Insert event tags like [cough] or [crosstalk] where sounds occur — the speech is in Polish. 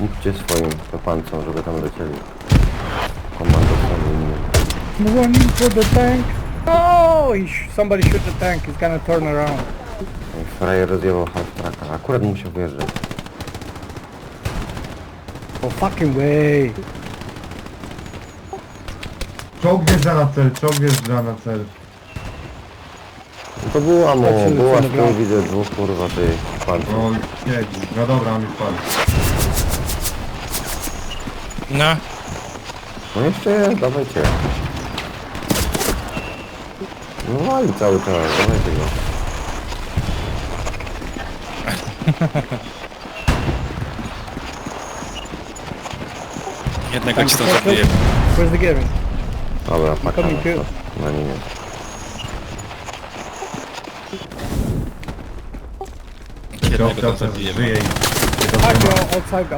Mówcie swoim kopancom, żeby tam lecieli. Komando. I'm running for the tank. Oh, he sh somebody shoot the tank. He's gonna turn around. Frajer rozjebał half-tracka. Akurat musiał wjeżdżać. Oh fucking way. Czołg wjeżdża na cel, czołg wjeżdża na cel. No to było amo, aż nagrałem. tu widzę dwóch kurwa tych kopanców. O, siedzi. No dobra, on już padł. No, No jeszcze jest, dawajcie. No wali cały czas, dawajcie go. [laughs] jednego ci to Tank zabiję. Where's the gearing? Dobra, paka Coming too. na linię. Jednego zabiję. outside,